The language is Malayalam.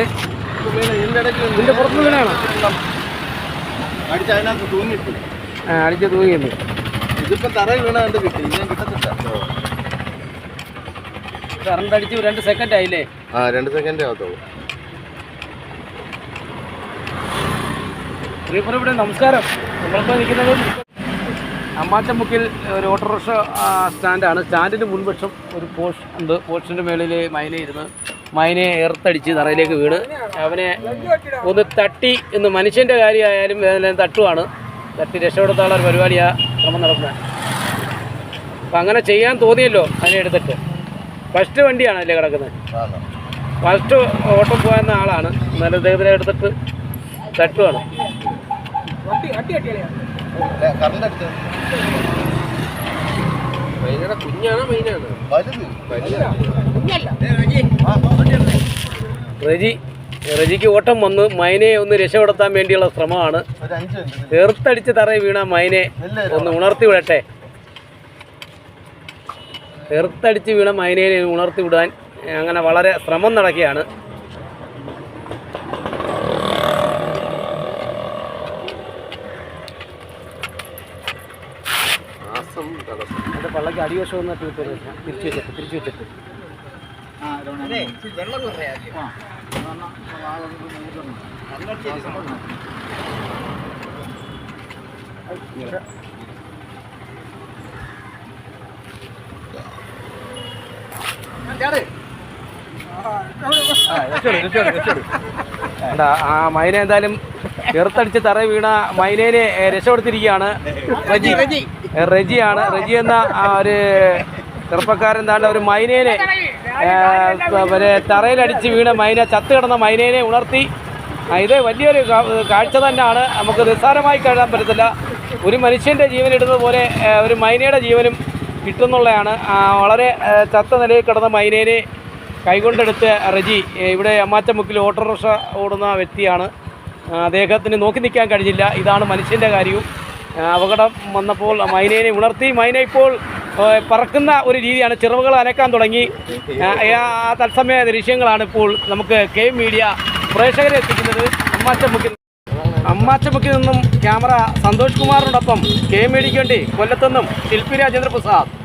ഇതിന്റെ പുറത്ത് വീണാണോ? അടിച്ചതിനകത്ത് തൂങ്ങിട്ടു ആ അടിച്ച് തൂങ്ങിയത് ഇതിപ്പോ തറ വീണാണ്ട് കിട്ടി. ഞാൻ കിട്ടത്തില്ല. കറണ്ട് അടിച്ച് രണ്ട് സെക്കൻഡ് ആയില്ലേ? ആ രണ്ട് സെക്കൻഡേ ആകത്തുള്ളൂ. പ്രിയപ്പെട്ട ഇവിടെ നമസ്കാരം. നമ്മളിപ്പോൾ നിൽക്കുന്നത് അമ്മാച്ചമുക്കിൽ ഒരു ഓട്ടോറിക്ഷ സ്റ്റാൻഡാണ് സ്റ്റാൻഡിന് മുൻപക്ഷം ഒരു പോസ്റ്റ് ഉണ്ട്. പോസ്റ്റിന്റെ മേളിൽ മൈന എർത്തടിച്ച് തറയിലേക്ക് വീണ്. അവനെ ഒന്ന് തട്ടി എന്ന് മനുഷ്യന്റെ കാര്യമായാലും വേദന തട്ടുവാണ്. തട്ടി രക്ഷപ്പെടുത്താനുള്ള ഒരു പരിപാടിയാണ് ശ്രമം നടത്തുന്നത് അപ്പം അങ്ങനെ ചെയ്യാൻ തോന്നിയല്ലോ അതിനെ എടുത്തിട്ട്. ഫസ്റ്റ് വണ്ടിയാണ് കിടക്കുന്നത്. ഫസ്റ്റ് ഓട്ടം പോയെന്ന ആളാണ്. എന്നാലും അദ്ദേഹത്തിനെ എടുത്തിട്ട് തട്ടുവാണ്. കുഞ്ഞാണോ വലുത്. ആ, റെജി റജിക്ക് ഓട്ടം വന്ന്. മൈനയെ ഒന്ന് രക്ഷപ്പെടുത്താൻ വേണ്ടിയുള്ള ശ്രമമാണ്. ഒരു അഞ്ച് മിനിറ്റ് തീർത്തടിച്ച് തറയിൽ വീണ മൈനെ ഒന്ന് ഉണർത്തി വിടട്ടെ. തീർത്തടിച്ച് വീണ മൈനയെ ഉണർത്തി വിടാൻ അങ്ങനെ വളരെ ശ്രമം നടക്കുകയാണ്. പള്ളക്ക് അടിവശം വന്നിട്ട് തിരിച്ചു വെച്ചിട്ട് തിരിച്ചു വെച്ചിട്ട് കണ്ടാ, ആ മൈന എന്തായാലും ചെറുത്തടിച്ച് തറ വീണ മൈനേനെ രക്ഷപ്പെടുത്തിരിക്കുകയാണ് രക്ഷപ്പെടുത്തിയിരിക്കുകയാണ്. റജി റജിയാണ്. റജി എന്ന ആ ഒരു ചെറുപ്പക്കാരൻ താണ്ട ഒരു മൈനേനെ പിന്നെ തറയിലടിച്ച് വീണ മൈന ചത്ത് കിടന്ന മൈനേനെ ഉണർത്തി. ഇത് വലിയൊരു കാഴ്ച തന്നെയാണ്. നമുക്ക് നിസ്സാരമായി കരുതാൻ പറ്റത്തില്ല. ഒരു മനുഷ്യന്റെ ജീവൻ ഇടുന്നത് പോലെ ഒരു മൈനയുടെ ജീവനും കിട്ടുന്നുള്ളതാണ്. വളരെ ചത്ത നിലയിൽ കിടന്ന മൈനേനെ കൈകൊണ്ടെടുത്ത് റജി ഇവിടെ അമ്മാച്ചമുക്കിൽ ഓട്ടോറിക്ഷ ഓടുന്ന വ്യക്തിയാണ്. അദ്ദേഹത്തിന് നോക്കി നിൽക്കാൻ കഴിഞ്ഞില്ല. ഇതാണ് മനുഷ്യന്റെ കാര്യവും. അപകടം വന്നപ്പോൾ മൈനേനെ ഉണർത്തി. മൈന ഇപ്പോൾ പറക്കുന്ന ഒരു രീതിയാണ്. ചിറവുകൾ അനക്കാൻ തുടങ്ങി. ആ, തത്സമയ ദൃശ്യങ്ങളാണ് ഇപ്പോൾ നമുക്ക് കെ മീഡിയ പ്രേക്ഷകരെ എത്തിക്കുന്നത്. അമ്മാച്ചമുക്കിൽ അമ്മാച്ചമുക്കിൽ നിന്നും ക്യാമറ സന്തോഷ് കുമാറിനോടൊപ്പം കെ മീഡിയയ്ക്ക് വേണ്ടി കൊല്ലത്തുനിന്നും ശില്പി രാജേന്ദ്ര പ്രസാദ്